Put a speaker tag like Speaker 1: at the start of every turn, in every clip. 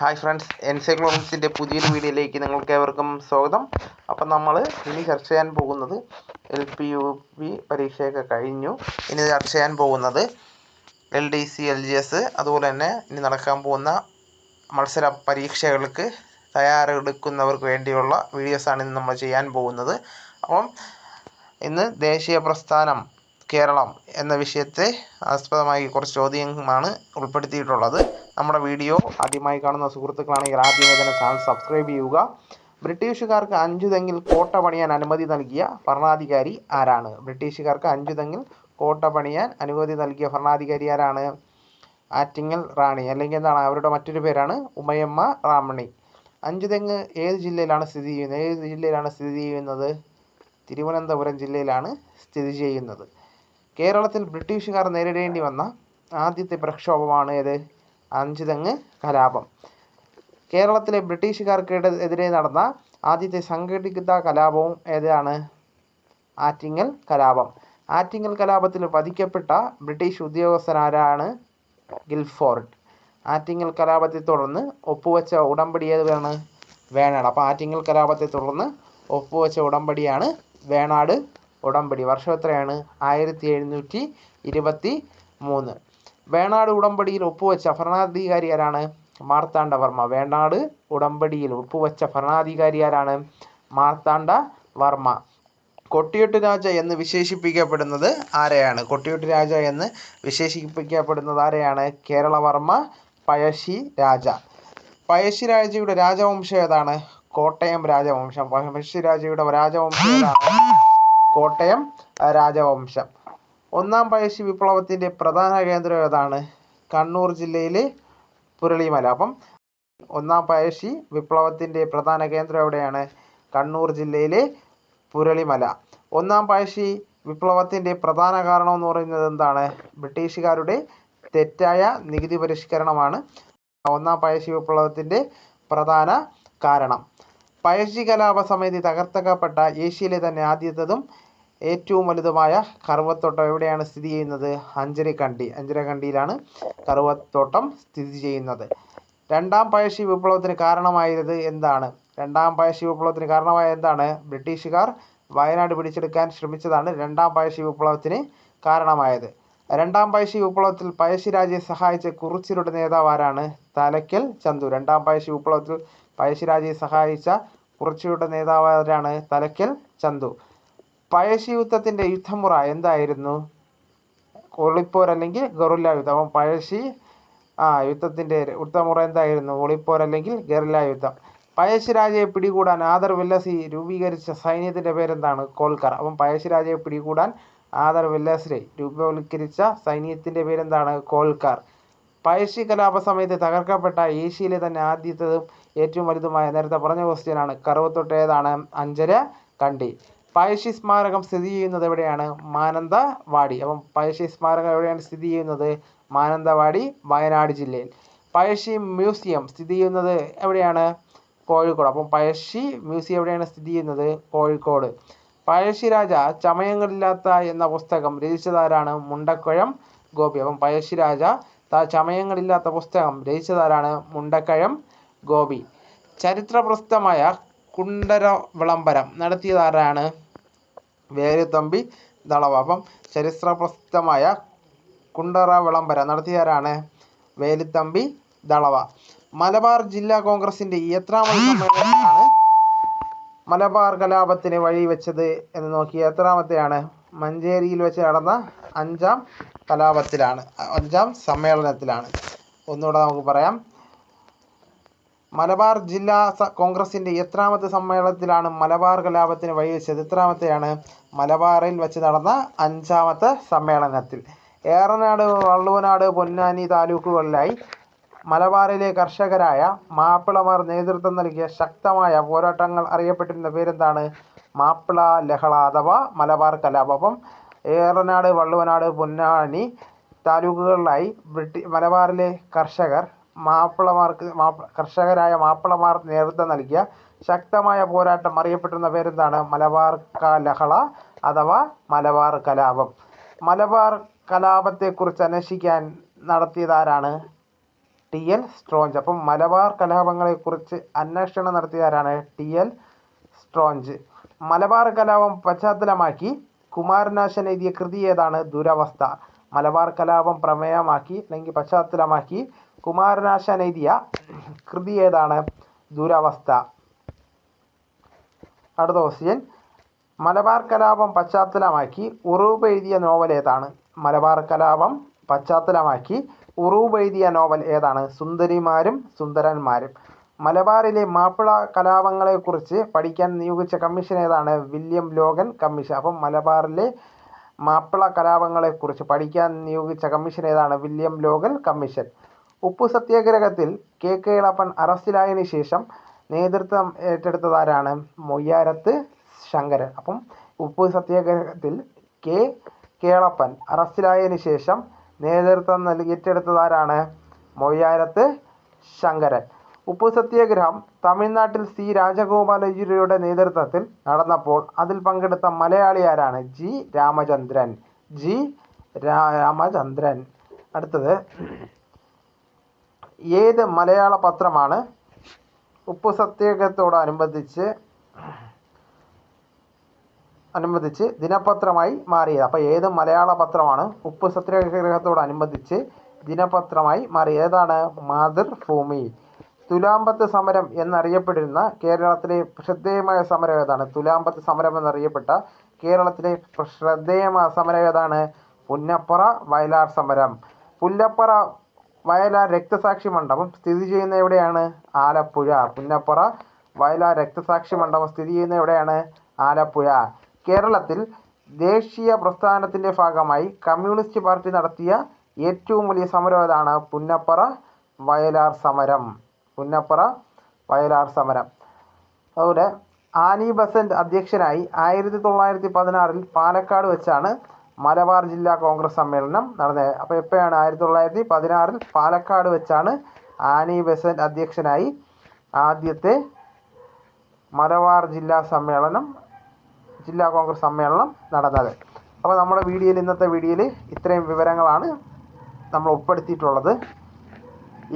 Speaker 1: Hi friends എൻസൈക്ലോമിക്സിന്റെ പുതിയൊരു വീഡിയോയിലേക്ക് നിങ്ങൾക്ക് ഏവർക്കും സ്വാഗതം. അപ്പം നമ്മൾ ഇനി ചർച്ച ചെയ്യാൻ പോകുന്നത് എൽ പി യു പി പരീക്ഷയൊക്കെ കഴിഞ്ഞു. ഇനി ചർച്ച ചെയ്യാൻ പോകുന്നത് L D C L G S അതുപോലെ തന്നെ ഇനി നടക്കാൻ പോകുന്ന മത്സര പരീക്ഷകൾക്ക് തയ്യാറെടുക്കുന്നവർക്ക് വേണ്ടിയുള്ള വീഡിയോസാണ് ഇന്ന് നമ്മൾ ചെയ്യാൻ പോകുന്നത്. അപ്പം ഇന്ന് ദേശീയ പ്രസ്ഥാനം കേരളം എന്ന വിഷയത്തെ ആസ്പദമായി കുറച്ച് ചോദ്യമാണ് ഉൾപ്പെടുത്തിയിട്ടുള്ളത്. നമ്മുടെ വീഡിയോ ആദ്യമായി കാണുന്ന സുഹൃത്തുക്കളാണെങ്കിൽ ആദ്യമേ തന്നെ ചാനൽ സബ്സ്ക്രൈബ് ചെയ്യുക. ബ്രിട്ടീഷുകാർക്ക് അഞ്ചു തെങ്ങിൽ കോട്ട പണിയാൻ അനുമതി നൽകിയ ഭരണാധികാരി ആരാണ്? ബ്രിട്ടീഷുകാർക്ക് അഞ്ചു തെങ്ങിൽ കോട്ട പണിയാൻ അനുമതി നൽകിയ ഭരണാധികാരി ആരാണ്? ആറ്റിങ്ങൽ റാണി. അല്ലെങ്കിൽ എന്താണ്? അവരുടെ മറ്റൊരു പേരാണ് ഉമയമ്മ റാമണി. അഞ്ചു തെങ്ങ് ഏത് ജില്ലയിലാണ് സ്ഥിതി ചെയ്യുന്നത്? ഏത് ജില്ലയിലാണ് സ്ഥിതി ചെയ്യുന്നത്? തിരുവനന്തപുരം ജില്ലയിലാണ് സ്ഥിതി ചെയ്യുന്നത്. കേരളത്തിൽ ബ്രിട്ടീഷുകാർ നേരിടേണ്ടി വന്ന ആദ്യത്തെ പ്രക്ഷോഭമാണ് ഏത്? അഞ്ചുതെങ്ങ് കലാപം. കേരളത്തിലെ ബ്രിട്ടീഷുകാർക്കെതിരെ നടന്ന ആദ്യത്തെ സംഘടിത കലാപവും ഏതാണ്? ആറ്റിങ്ങൽ കലാപം. ആറ്റിങ്ങൽ കലാപത്തിൽ വധിക്കപ്പെട്ട ബ്രിട്ടീഷ് ഉദ്യോഗസ്ഥനാരാണ് ഗിൽഫോർഡ് ആറ്റിങ്ങൽ കലാപത്തെ തുടർന്ന് ഒപ്പുവെച്ച ഉടമ്പടി ഏതാണ്? വേണാട്. അപ്പോൾ ആറ്റിങ്ങൽ കലാപത്തെ തുടർന്ന് ഒപ്പുവെച്ച ഉടമ്പടിയാണ് വേണാട് ഉടമ്പടി. വർഷം എത്രയാണ്? ആയിരത്തി എഴുന്നൂറ്റി ഇരുപത്തി മൂന്ന് വേണാട് ഉടമ്പടിയിൽ ഒപ്പുവെച്ച ഭരണാധികാരി ആരാണ് മാർത്താണ്ഡവർമ്മ വേണാട് ഉടമ്പടിയിൽ ഒപ്പുവെച്ച ഭരണാധികാരി ആരാണ് മാർത്താണ്ഡ വർമ്മ? കൊട്ടിയൊട്ട് രാജ എന്ന് വിശേഷിപ്പിക്കപ്പെടുന്നത് ആരെയാണ്? കൊട്ടിയൊട്ട് രാജ എന്ന് വിശേഷിപ്പിക്കപ്പെടുന്നത് ആരെയാണ്? കേരളവർമ്മ പഴശ്ശി രാജ. പഴശ്ശി രാജയുടെ രാജവംശം ഏതാണ്? കോട്ടയം രാജവംശം. പഴശ്ശി രാജയുടെ രാജവംശം ഏതാണ്? കോട്ടയം രാജവംശം. ഒന്നാം പഴശ്ശി വിപ്ലവത്തിന്റെ പ്രധാന കേന്ദ്രം ഏതാണ്? കണ്ണൂർ ജില്ലയിലെ പുരളിമല. അപ്പം ഒന്നാം പഴശ്ശി വിപ്ലവത്തിന്റെ പ്രധാന കേന്ദ്രം എവിടെയാണ്? കണ്ണൂർ ജില്ലയിലെ പുരളിമല. ഒന്നാം പഴശ്ശി വിപ്ലവത്തിന്റെ പ്രധാന കാരണം എന്ന് പറയുന്നത് എന്താണ്? ബ്രിട്ടീഷുകാരുടെ തെറ്റായ നികുതി പരിഷ്കരണമാണ് ഒന്നാം പഴശ്ശി വിപ്ലവത്തിന്റെ പ്രധാന കാരണം. പഴശ്ശി കലാപ സമിതി തകർത്തക്കപ്പെട്ട ഏഷ്യയിലെ തന്നെ ആദ്യത്തതും ഏറ്റവും വലുതുമായ കറുവത്തോട്ടം എവിടെയാണ് സ്ഥിതി ചെയ്യുന്നത്? അഞ്ചരക്കണ്ടി. അഞ്ചരക്കണ്ടിയിലാണ് കറുവത്തോട്ടം സ്ഥിതി ചെയ്യുന്നത്. രണ്ടാം പഴശ്ശി വിപ്ലവത്തിന് കാരണമായത് എന്താണ്? രണ്ടാം പഴശ്ശി വിപ്ലവത്തിന് കാരണമായ എന്താണ്? ബ്രിട്ടീഷുകാർ വയനാട് പിടിച്ചെടുക്കാൻ ശ്രമിച്ചതാണ് രണ്ടാം പഴശ്ശി വിപ്ലവത്തിന് കാരണമായത്. രണ്ടാം പഴശ്ശി വിപ്ലവത്തിൽ പഴശ്ശിരാജയെ സഹായിച്ച കുറിച്യരുടെ നേതാവ് ആരാണ്? തലക്കൽ ചന്തു. രണ്ടാം പഴശ്ശി വിപ്ലവത്തിൽ പഴശ്ശിരാജയെ സഹായിച്ച കുറിച്യരുടെ നേതാവ് ആരാണ്? തലക്കൽ ചന്തു. പഴശ്ശി യുദ്ധത്തിന്റെ യുദ്ധമുറ എന്തായിരുന്നു? ഒളിപ്പോർ അല്ലെങ്കിൽ ഗറില്ല യുദ്ധം. അപ്പം പഴശ്ശി ആ യുദ്ധത്തിന്റെ യുദ്ധമുറ എന്തായിരുന്നു? ഒളിപ്പോർ അല്ലെങ്കിൽ ഗറില്ല യുദ്ധം. പഴശ്ശിരാജയെ പിടികൂടാൻ ആദർ വെല്ലസി രൂപീകരിച്ച സൈന്യത്തിന്റെ പേരെന്താണ്? കോൽക്കർ. അപ്പം പഴശ്ശിരാജയെ പിടികൂടാൻ ആദർ വെല്ലസി രൂപവൽക്കരിച്ച സൈന്യത്തിന്റെ പേരെന്താണ്? കോൽക്കർ. പഴശ്ശി കലാപ സമയത്ത് തകർക്കപ്പെട്ട ഏഷ്യയിലെ തന്നെ ആദ്യത്തതും ഏറ്റവും വലുതുമായ നേരത്തെ പറഞ്ഞ ക്വസ്റ്റ്യനാണ്. കറുവത്തൊട്ട് ഏതാണ്? അഞ്ചര കണ്ടി. പഴശ്ശി സ്മാരകം സ്ഥിതി ചെയ്യുന്നത് എവിടെയാണ്? മാനന്തവാടി. അപ്പം പഴശ്ശി സ്മാരകം എവിടെയാണ് സ്ഥിതി ചെയ്യുന്നത്? മാനന്തവാടി വയനാട് ജില്ലയിൽ. പഴശ്ശി മ്യൂസിയം സ്ഥിതി ചെയ്യുന്നത് എവിടെയാണ്? കോഴിക്കോട്. അപ്പം പഴശ്ശി മ്യൂസിയം എവിടെയാണ് സ്ഥിതി ചെയ്യുന്നത്? കോഴിക്കോട്. പഴശ്ശിരാജ ചമയങ്ങളില്ലാത്ത എന്ന പുസ്തകം രചിച്ചതാരാണ്? മുണ്ടക്കുഴം ഗോപി. അപ്പം പഴശ്ശിരാജ ചമയങ്ങളില്ലാത്ത പുസ്തകം രചിച്ചതാരാണ്? മുണ്ടക്കഴം ഗോപി. ചരിത്രപ്രസിദ്ധമായ കുണ്ടര വിളംബരം നടത്തിയതാരാണ്? വേലുത്തമ്പി ദളവ. അപ്പം ചരിത്ര പ്രസിദ്ധമായ കുണ്ടറ വിളംബരം നടത്തിയതാരാണ് വേലുത്തമ്പി ദളവ. മലബാർ ജില്ലാ കോൺഗ്രസിന്റെ എത്രാമത് സമ്മേളനമാണ് മലബാർ കലാപത്തിന് വഴിവെച്ചത് എന്ന് നോക്കി എത്രാമത്തെയാണ്? മഞ്ചേരിയിൽ വെച്ച് നടന്ന അഞ്ചാം കലാപത്തിലാണ് അഞ്ചാം സമ്മേളനത്തിലാണ്. ഒന്നുകൂടെ നമുക്ക് പറയാം. മലബാർ ജില്ലാ കോൺഗ്രസിന്റെ എത്രാമത്തെ സമ്മേളനത്തിലാണ് മലബാർ കലാപത്തിന് വഴിവെച്ചത്. എത്രാമത്തെയാണ് മലബാറിൽ വെച്ച് നടന്ന അഞ്ചാമത്തെ സമ്മേളനത്തിൽ. ഏറനാട് വള്ളുവനാട് പൊന്നാനി താലൂക്കുകളിലായി മലബാറിലെ കർഷകരായ മാപ്പിളമാർ നേതൃത്വം നൽകിയ ശക്തമായ പോരാട്ടങ്ങൾ അറിയപ്പെട്ടിരുന്ന പേരെന്താണ്? മാപ്പിള ലഹള അഥവാ മലബാർ കലാപം. ഏറനാട് വള്ളുവനാട് പൊന്നാനി താലൂക്കുകളിലായി ബ്രിട്ടി മലബാറിലെ കർഷകർ മാപ്പിളമാർക്ക് മാപ്പ കർഷകരായ മാപ്പിളമാർ നേതൃത്വം നൽകിയ ശക്തമായ പോരാട്ടം അറിയപ്പെട്ടിരുന്ന പേരെന്താണ്? മലബാർ കലഹള അഥവാ മലബാർ കലാപം. മലബാർ കലാപത്തെക്കുറിച്ച് അന്വേഷിക്കാൻ നടത്തിയതാരാണ്? ടി. എൽ. സ്ട്രോഞ്ച്. അപ്പം മലബാർ കലാപങ്ങളെക്കുറിച്ച് അന്വേഷണം നടത്തിയതാരാണ്? ടി. എൽ. സ്ട്രോഞ്ച്. മലബാർ കലാപം പശ്ചാത്തലമാക്കി കുമാരനാശൻ എഴുതിയ കൃതി ഏതാണ്? ദുരവസ്ഥ. മലബാർ കലാപം പ്രമേയമാക്കി അല്ലെങ്കിൽ പശ്ചാത്തലമാക്കി കുമാരനാശാൻ എഴുതിയ കൃതി ഏതാണ്? ദുരവസ്ഥ. അടുത്ത ക്വസ്റ്റ്യൻ മലബാർ കലാപം പശ്ചാത്തലമാക്കി ഉറൂബ് എഴുതിയ നോവൽ ഏതാണ്? മലബാർ കലാപം പശ്ചാത്തലമാക്കി ഉറൂബ് എഴുതിയ നോവൽ ഏതാണ്? സുന്ദരിമാരും സുന്ദരന്മാരും. മലബാറിലെ മാപ്പിള കലാപങ്ങളെക്കുറിച്ച് പഠിക്കാൻ നിയോഗിച്ച കമ്മീഷൻ ഏതാണ്? William Logan commission. അപ്പം മലബാറിലെ മാപ്പിള കലാപങ്ങളെക്കുറിച്ച് പഠിക്കാൻ നിയോഗിച്ച കമ്മീഷൻ ഏതാണ്? William Logan commission. ഉപ്പു സത്യാഗ്രഹത്തിൽ കെ കേളപ്പൻ അറസ്റ്റിലായതിനു ശേഷം നേതൃത്വം ഏറ്റെടുത്തതാരാണ് മൊയ്യാരത്ത് ശങ്കരൻ. അപ്പം ഉപ്പ് സത്യാഗ്രഹത്തിൽ കെ കേളപ്പൻ അറസ്റ്റിലായതിനു ശേഷം നേതൃത്വം നൽകി ഏറ്റെടുത്തതാരാണ് മൊയ്യാരത്ത് ശങ്കരൻ. ഉപ്പ് സത്യാഗ്രഹം തമിഴ്നാട്ടിൽ സി രാജഗോപാലാചാര്യയുടെ നേതൃത്വത്തിൽ നടന്നപ്പോൾ അതിൽ പങ്കെടുത്ത മലയാളി ആരാണ്? ജി രാമചന്ദ്രൻ. ജി രാമചന്ദ്രൻ. അടുത്തത് ഏത് മലയാള പത്രമാണ്? ഉപ്പു സത്യാഗ്രഹത്തോടനുബന്ധിച്ച് അനുബന്ധിച്ച് ദിനപത്രമായി മാറിയത്. അപ്പോൾ ഏത് മലയാള പത്രമാണ്? ഉപ്പു സത്യാഗ്രഹത്തോടനുബന്ധിച്ച് ദിനപത്രമായി മാറി ഏതാണ്? മാതൃഭൂമി. തുലാമ്പത്ത് സമരം എന്നറിയപ്പെട്ടിരുന്ന കേരളത്തിലെ ശ്രദ്ധേയമായ സമരം ഏതാണ്? തുലാമ്പത്ത് സമരം എന്നറിയപ്പെട്ട കേരളത്തിലെ ശ്രദ്ധേയമായ സമരം ഏതാണ്? പുന്നപ്പറ വയലാർ സമരം. പുന്നപ്പറ വയലാർ രക്തസാക്ഷി മണ്ഡപം സ്ഥിതി ചെയ്യുന്ന എവിടെയാണ്? ആലപ്പുഴ. പുന്നപ്പുറ വയലാർ രക്തസാക്ഷി മണ്ഡപം സ്ഥിതി ചെയ്യുന്ന എവിടെയാണ്? ആലപ്പുഴ. കേരളത്തിൽ ദേശീയ പ്രസ്ഥാനത്തിന്റെ ഭാഗമായി കമ്മ്യൂണിസ്റ്റ് പാർട്ടി നടത്തിയ ഏറ്റവും വലിയ സമരം ഏതാണ്? പുന്നപ്പറ വയലാർ സമരം. പുന്നപ്പറ വയലാർ സമരം. അതുപോലെ ആനി ബസന്റ് അധ്യക്ഷനായി ആയിരത്തി തൊള്ളായിരത്തി പതിനാറിൽ പാലക്കാട് വെച്ചാണ് മലബാർ ജില്ലാ കോൺഗ്രസ് സമ്മേളനം നടന്നത്. അപ്പോൾ എപ്പോഴാണ് ആയിരത്തി തൊള്ളായിരത്തി പതിനാറിൽ പാലക്കാട് വെച്ചാണ് ആനി ബസന്റ് അധ്യക്ഷനായി ആദ്യത്തെ മലബാർ ജില്ലാ സമ്മേളനം ജില്ലാ കോൺഗ്രസ് സമ്മേളനം നടന്നത്. അപ്പോൾ നമ്മുടെ വീഡിയോയിൽ ഇന്നത്തെ വീഡിയോയിൽ ഇത്രയും വിവരങ്ങളാണ് നമ്മൾ ഉൾപ്പെടുത്തിയിട്ടുള്ളത്.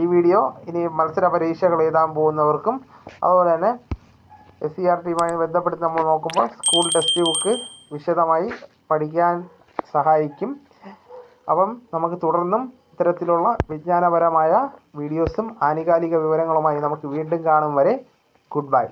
Speaker 1: ഈ വീഡിയോ ഇനി മത്സര പരീക്ഷകൾ എഴുതാൻ പോകുന്നവർക്കും അതുപോലെ തന്നെ എസ് സി ആർ ടിയുമായി ബന്ധപ്പെട്ട് നമ്മൾ നോക്കുമ്പോൾ സ്കൂൾ ടെക്സ്റ്റ് ബുക്ക് വിശദമായി പഠിക്കാൻ സഹായിക്കും. അപ്പം നമുക്ക് തുടർന്നും ഇത്തരത്തിലുള്ള വിജ്ഞാനപരമായ വീഡിയോസും ആനുകാലിക വിവരങ്ങളുമായി നമുക്ക് വീണ്ടും കാണും വരെ. Good bye.